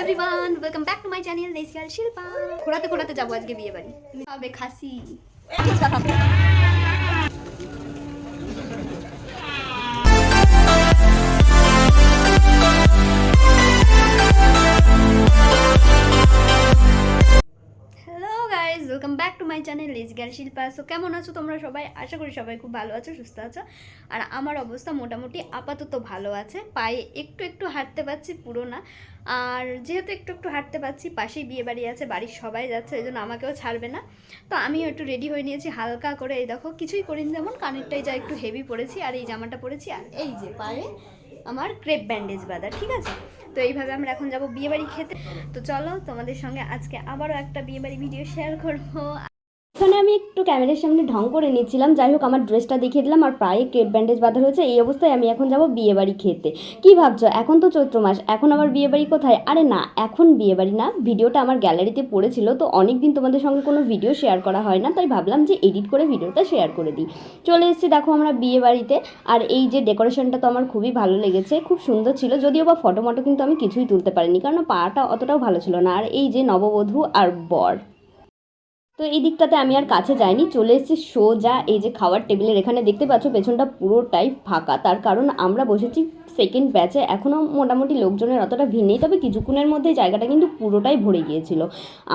Everyone welcome back to my channel দেশিয়াল Shilpa ঘোরাতে ঘোরাতে যাব আজকে বিয়ে বাড়ি হবে খাসি। চ্যানেল লেজগার শিল্পা সো কেমন আছো তোমরা সবাই? আশা করি সবাই খুব ভালো আছো, সুস্থ আছো। আর আমার অবস্থা মোটামুটি আপাতত ভালো আছে, পায়ে একটু একটু হাঁটতে পারছি, পুরো না। আর যেহেতু একটু একটু হাঁটতে পারছি, পাশেই বিয়ে বাড়ি আছে, বাড়ির সবাই যাচ্ছে ওই জন্য আমাকেও ছাড়বে না। তো আমিও একটু রেডি হয়ে নিয়েছি, হালকা করে, এই দেখো, কিছুই করিনি যেমন, কানেরটাই যা একটু হেভি পরেছি, আর এই জামাটা পরেছি, আর এই যে পায়ে আমার ক্রেপ ব্যান্ডেজ বাঁধা, ঠিক আছে? তো এইভাবে আমরা এখন যাব বিয়েবাড়ি খেতে। তো চলো তোমাদের সঙ্গে আজকে আবারও একটা বিয়েবাড়ি ভিডিও শেয়ার করব। আমি একটু ক্যামেরার সামনে ঢং করে নিচ্ছিলাম। যাই হোক, আমার ড্রেসটা দেখিয়ে দিলাম আর প্রায় কেপ ব্যান্ডেজ বাঁধা রয়েছে। এই অবস্থায় আমি এখন যাব বিয়ে বাড়ি খেতে। কি ভাবছ? এখন তো চৈত্র মাস। এখন আমার বিয়ে বাড়ি কোথায়? আরে না, এখন বিয়ে বাড়ি না। ভিডিওটা আমার গ্যালারিতে পড়েছিল, তো অনেক দিন তোমাদের সঙ্গে কোনো ভিডিও শেয়ার করা হয় না। তাই ভাবলাম যে এডিট করে ভিডিওটা শেয়ার করে দিই। চলে এসেছি দেখো আমরা বিয়ে বাড়িতে আর এই যে ডেকোরেশনটা তো আমার খুবই ভালো লেগেছে, খুব সুন্দর ছিল। যদিও বা ফটো মটো কিন্তু আমি কিছুই তুলতে পারিনি, কারণ পাটা অতটাও ভালো ছিল না। আর এই যে নববধূ আর বর। তো এই দিকটাতে আমি আর কাছে যাইনি, চলে এসেছি সোজা এই যে খাওয়ার টেবিলের এখানে। দেখতে পাচ্ছ পেছনটা পুরোটাই ফাঁকা, তার কারণ আমরা বসেছি সেকেন্ড ব্যাচে এখনও মোটামুটি লোকজনের অতটা ভিড় নেই, তবে কিছুক্ষণের মধ্যে জায়গাটা কিন্তু পুরোটাই ভরে গিয়েছিল।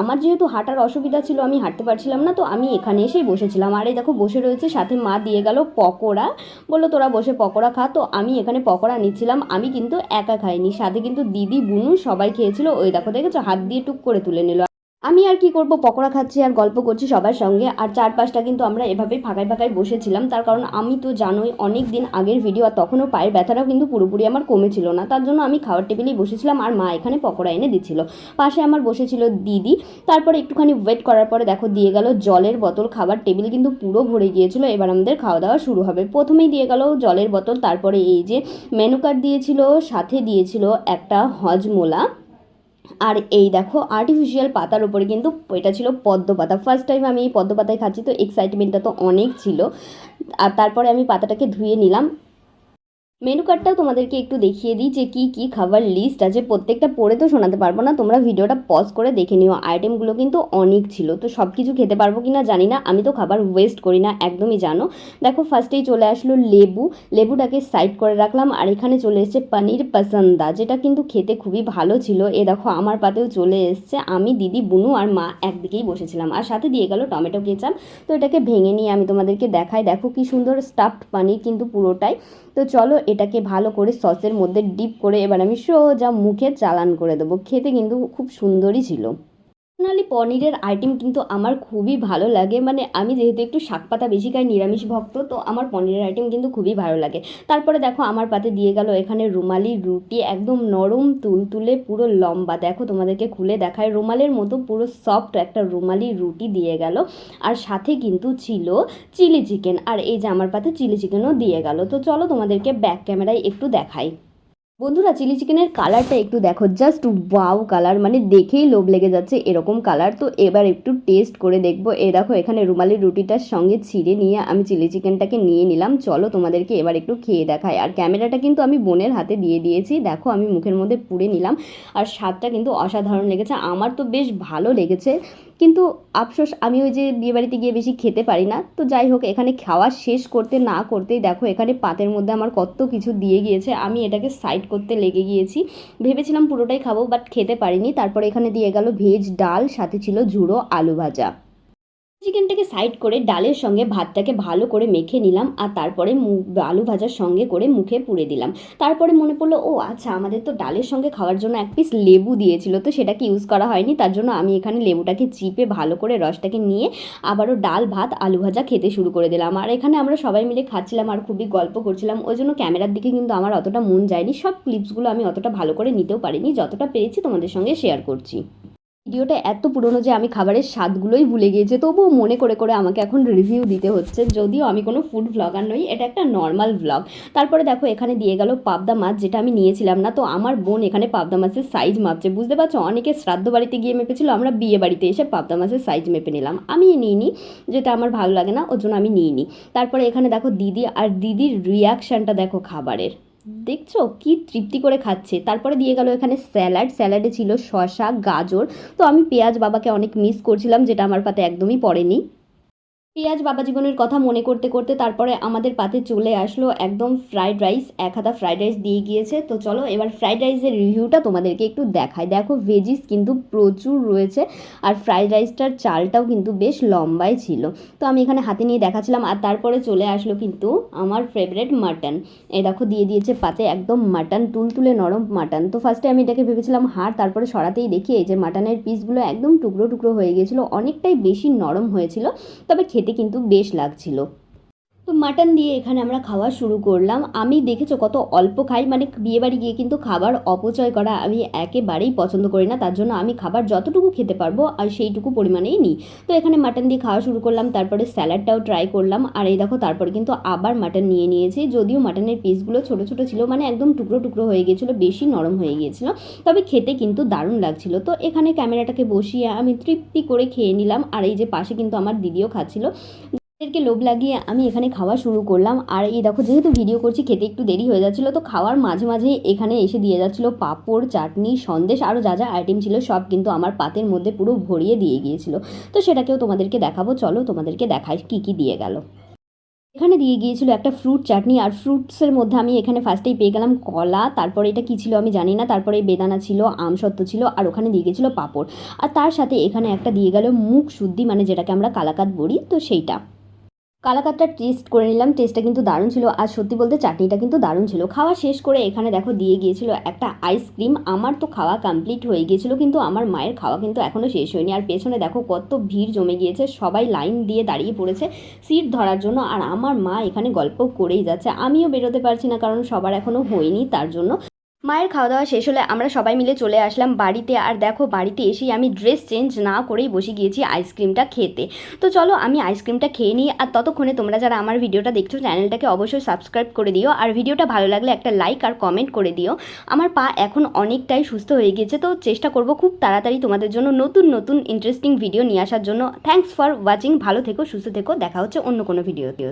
আমার যেহেতু হাঁটার অসুবিধা ছিল, আমি হাঁটতে পারছিলাম না, তো আমি এখানে এসেই বসেছিলাম। আর এই দেখো, বসে রয়েছে, সাথে মা দিয়ে গেল পকোড়া। বলল, তোরা বসে পকোড়া খা। তো আমি এখানে পকোড়া নিচ্ছিলাম, আমি কিন্তু একা খাইনি। সাথে কিন্তু দিদি, বুনু সবাই খেয়েছিল। ওই দেখো, দেখেছ? হাত দিয়ে টুক করে তুলে নিল। আমি আর কি করব? পকোড়া খাচ্ছি আর গল্প করছি সবার সঙ্গে। আর চারপাশটা কিন্তু আমরা এভাবেই ফাঁকায় ফাঁকায় বসেছিলাম। তার কারণ আমি তো জানোই অনেক দিন আগের ভিডিও আর তখনও পায়ের ব্যথাটাও কিন্তু পুরোপুরি আমার কমেছিল না। তার জন্য আমি খাওয়ার টেবিলেই বসেছিলাম আর মা এখানে পকোড়া এনে দিচ্ছিল পাশে আমার বসেছিল দিদি। তারপরে একটুখানি ওয়েট করার পরে দেখো, দিয়ে গেল জলের বোতল। খাবার টেবিল কিন্তু পুরো ভরে গিয়েছিল। এবার আমাদের খাওয়া দাওয়া শুরু হবে। প্রথমেই দিয়ে গেল জলের বোতল। তারপরে এই যে মেনু কার্ড দিয়েছিল, সাথে দিয়েছিল একটা হজমোলা। আর এই দেখো আর্টিফিশিয়াল পাতার উপরে কিন্তু এটা ছিল পদ্ম পাতা। ফার্স্ট টাইম আমি এই পদ্ম পাতায় খাচ্ছি, তো এক্সাইটমেন্টটা তো অনেক ছিল। আর তারপরে আমি পাতাটাকে ধুয়ে নিলাম। মেনু কার্ডটাও তোমাদেরকে একটু দেখিয়ে দিই যে কী কী খাবার লিস্ট আছে। প্রত্যেকটা পড়ে তো শোনাতে পারব না। তোমরা ভিডিওটা পজ করে দেখে নিও। আইটেমগুলো কিন্তু অনেক ছিল। তো সব কিছু খেতে পারব কি না জানি না। আমি তো খাবার ওয়েস্ট করি না, একদমই জানো। দেখো ফার্স্টেই চলে আসলো লেবু। লেবুটাকে সাইড করে রাখলাম আর এখানে চলে এসছে পনির পসন্দা, যেটা কিন্তু খেতে খুবই ভালো ছিল। এ দেখো, আমার পাতেও চলে এসছে। আমি, দিদি, বুনু আর মা একদিকেই বসেছিলাম। আর সাথে দিয়ে গেল টমেটো কেচাপ। তো এটাকে ভেঙে নিয়ে আমি তোমাদেরকে দেখাই। দেখো কি সুন্দর স্টাফড পানির কিন্তু পুরোটাই। তো চলো এটাকে ভালো করে সসের মধ্যে ডিপ করে এবার আমি সোজা মুখে চালান করে দেবো। খেতে কিন্তু খুব সুন্দরই ছিল। পার্সোনালি পনিরের আইটেম কিন্তু আমার খুবই ভালো লাগে। মানে আমি যেহেতু একটু শাক পাতা বেশি খাই, নিরামিষ ভক্ত, তো আমার পনিরের আইটেম কিন্তু খুবই ভালো লাগে। তারপরে দেখো আমার পাতে দিয়ে গেল এখানে রুমালি রুটি, একদম নরম তুলতুলে, পুরো লম্বা। দেখো তোমাদেরকে খুলে দেখায়, রুমালের মতো পুরো সফট একটা রুমালি রুটি দিয়ে গেল। আর সাথে কিন্তু ছিল চিলি চিকেন আর এই যে আমার পাতে চিলি চিকেনও দিয়ে গেল। তো চলো তোমাদেরকে ব্যাক ক্যামেরায় একটু দেখাই। বন্ধুরা চিলি চিকেনের কালারটা একটু দেখো জাস্ট ওয়াও কালার মানে দেখেই লোভ লেগে যাচ্ছে এরকম কালার তো এবার একটু টেস্ট করে দেখব। এ দেখো, এখানে রুমালি রুটিটার সঙ্গে ছিঁড়ে নিয়ে আমি চিলি চিকেনটাকে নিয়ে নিলাম। চলো তোমাদেরকে এবার একটু খেয়ে দেখাই। আর ক্যামেরাটা কিন্তু আমি বোনের হাতে দিয়ে দিয়েছি। দেখো, আমি মুখের মধ্যে পুড়ে নিলাম। আর স্বাদটা কিন্তু অসাধারণ লেগেছে। আমার তো বেশ ভালো লেগেছে। কিন্তু আফসোস, আমি ওই যে বিয়েবাড়িতে গিয়ে বেশি খেতে পারি না। তো যাই হোক, এখানে খাওয়া শেষ করতে না করতেই দেখো, এখানে পাতের মধ্যে আমার কত কিছু দিয়ে গিয়েছে। আমি এটাকে সাইড করতে লেগে গিয়েছি। ভেবেছিলাম পুরোটাই খাব বাট খেতে পারিনি। তারপরে এখানে দিয়ে গেল ভেজ ডাল, সাথে ছিল ঝুড়ো আলু ভাজা। চিকেনটাকে সাইড করে ডালের সঙ্গে ভাতটাকে ভালো করে মেখে নিলাম আর তারপরে আলু ভাজার সঙ্গে করে মুখে পুড়ে দিলাম। তারপরে মনে পড়ল, ও আচ্ছা আমাদের তো ডালের সঙ্গে খাওয়ার জন্য এক পিস লেবু দিয়েছিল, তো সেটাকে ইউজ করা হয়নি, তার জন্য আমি এখানে লেবুটাকে চিপে ভালো করে রসটাকে নিয়ে আবারও ডাল, ভাত, আলু ভাজা খেতে শুরু করে দিলাম। আর এখানে আমরা সবাই মিলে খাচ্ছিলাম আর খুবই গল্প করছিলাম। ওই জন্য ক্যামেরার দিকে কিন্তু আমার অতটা মন যায়নি। সব ক্লিপসগুলো আমি অতটা ভালো করে নিতেও পারিনি। যতটা পেরেছি তোমাদের সঙ্গে শেয়ার করছি। ভিডিওটা এত পুরনো যে আমি খাবারের স্বাদগুলোই ভুলে গিয়েছি, তবুও মনে করে করে আমাকে এখন রিভিউ দিতে হচ্ছে, যদিও আমি কোনো ফুড ভ্লগার নই, এটা একটা নর্মাল ভ্লগ তারপরে দেখো, এখানে দিয়ে গেল পাবদা মাছ, যেটা আমি নিয়েছিলাম না, তো আমার বোন এখানে পাবদা মাছের সাইজ মাপছে। বুঝতে পারছ? অনেকে শ্রাদ্ধ বাড়িতে গিয়ে মেপেছিল, আমরা বিয়ে বাড়িতে এসে পাবদা মাছের সাইজ মেপে নিলাম। আমি নিইনি, যেটা আমার ভালো লাগে না, ওর জন্য আমি নিইনি। তারপরে এখানে দেখো দিদি, আর দিদির রিয়াকশানটা দেখো খাবারের। দেখছ? কি তৃপ্তি করে খাচ্ছে। তারপরে দিয়ে গেল এখানে স্যালাড। স্যালাডে ছিল শশা গাজর। তো আমি পেঁয়াজ বাবাকে অনেক মিস করছিলাম, যেটা আমার পাতে একদমই পড়েনি। পেঁয়াজ বাবা জীবনের কথা মনে করতে করতে তারপরে আমাদের পাতে চলে আসলো একদম ফ্রাইড রাইস এক হাতা ফ্রাইড রাইস দিয়ে গিয়েছে। তো চলো এবার ফ্রাইড রাইসের রিভিউটা তোমাদেরকে একটু দেখাই। দেখো ভেজিস কিন্তু প্রচুর রয়েছে আর ফ্রাইড রাইসটার চালটাও কিন্তু বেশ লম্বাই ছিল। তো আমি এখানে হাতে নিয়ে দেখাচ্ছিলাম আর তারপরে চলে আসলো কিন্তু আমার ফেভারেট মাটন এই দেখো দিয়ে দিয়েছে পাতে একদম মাটন তুলতুলে নরম মাটন তো ফার্স্টে আমি এটাকে ভেবেছিলাম হাড়, তারপরে সরাতেই দেখি এই যে মাটনের পিসগুলো একদম টুকরো টুকরো হয়ে গিয়েছিল, অনেকটাই বেশি নরম হয়েছিল। তবে খেতে কিন্তু বেশ লাগছিল। মাটন দিয়ে এখানে আমরা খাওয়া শুরু করলাম। আমি দেখেছ কত অল্প খাই মানে বিয়েবাড়ি গিয়ে কিন্তু খাবার অপচয় করা আমি একেবারেই পছন্দ করি না। তার জন্য আমি খাবার যতটুকু খেতে পারব আর সেইটুকু পরিমাণেই নিই। তো এখানে মাটন দিয়ে খাওয়া শুরু করলাম, তারপরে স্যালাডটাও ট্রাই করলাম। আর এই দেখো, তারপরে কিন্তু আবার মাটন নিয়ে নিয়েছি। যদিও মাটনের পিসগুলো ছোটো ছোটো ছিল মানে একদম টুকরো টুকরো হয়ে গিয়েছিল, বেশি নরম হয়ে গিয়েছিল, তবে খেতে কিন্তু দারুণ লাগছিল। তো এখানে ক্যামেরাটাকে বসিয়ে আমি তৃপ্তি করে খেয়ে নিলাম। আর এই যে পাশে কিন্তু আমার দিদিও খাচ্ছিল। এদেরকে লোভ লাগিয়ে আমি এখানে খাওয়া শুরু করলাম। আর এই দেখো, যেহেতু ভিডিও করছি, খেতে একটু দেরি হয়ে যাচ্ছিল, তো খাওয়ার মাঝে মাঝে এখানে এসে দিয়ে যাচ্ছিল পাঁপড়, চাটনি, সন্দেশ আরও যা যা আইটেম ছিল, সব কিন্তু আমার পাতের মধ্যে পুরো ভরিয়ে দিয়ে গিয়েছিল। তো সেটাকেও তোমাদেরকে দেখাবো, চলো তোমাদেরকে দেখাই কী কী দিয়ে গেল। এখানে দিয়ে গিয়েছিল একটা ফ্রুট চাটনি, আর ফ্রুটসের মধ্যে আমি এখানে ফার্স্টেই পেয়ে গেলাম কলা, তারপরে এটা কী ছিল আমি জানি না, তারপরে বেদানা ছিল আমসত্ত্ব ছিল, আর ওখানে দিয়ে গিয়েছিল পাঁপড়। আর তার সাথে এখানে একটা দিয়ে গেল মুখ শুদ্ধি মানে যেটাকে আমরা কালাকাত বলি, তো সেইটা। কালাকাতটা টেস্ট করে নিলাম টেস্টটা কিন্তু দারুণ ছিল। আর সত্যি বলতে চাটনিটা কিন্তু দারুণ ছিল। খাওয়া শেষ করে এখানে দেখো দিয়ে গিয়েছিল একটা আইসক্রিম আমার তো খাওয়া কমপ্লিট হয়ে গিয়েছিল, কিন্তু আমার মায়ের খাওয়া কিন্তু এখনও শেষ হয়নি। আর পেছনে দেখো কত ভিড় জমে গিয়েছে, সবাই লাইন দিয়ে দাঁড়িয়ে পড়েছে সিট ধরার জন্য। আর আমার মা এখানে গল্প করেই যাচ্ছে। আমিও বেরোতে পারছি না, কারণ সবার এখনও হয়নি, তার জন্য। মায়ের খাওয়া দাওয়া শেষ হলে আমরা সবাই মিলে চলে আসলাম বাড়িতে। আর দেখো, বাড়িতে এসেই আমি ড্রেস চেঞ্জ না করেই বসে গিয়েছি আইসক্রিমটা খেতে। তো চলো, আমি আইসক্রিমটা খেয়ে নিই। আর ততক্ষণে তোমরা যারা আমার ভিডিওটা দেখছ চ্যানেলটাকে অবশ্যই সাবস্ক্রাইব করে দিও। আর ভিডিওটা ভালো লাগলে একটা লাইক আর কমেন্ট করে দিও। আমার পা এখন অনেকটাই সুস্থ হয়ে গিয়েছে, তো চেষ্টা করব খুব তাড়াতাড়ি তোমাদের জন্য নতুন নতুন ইন্টারেস্টিং ভিডিও নিয়ে আসার জন্য। থ্যাঙ্কস ফর ওয়াচিং ভালো থেকো, সুস্থ থেকো। দেখা হচ্ছে অন্য কোনো ভিডিওতে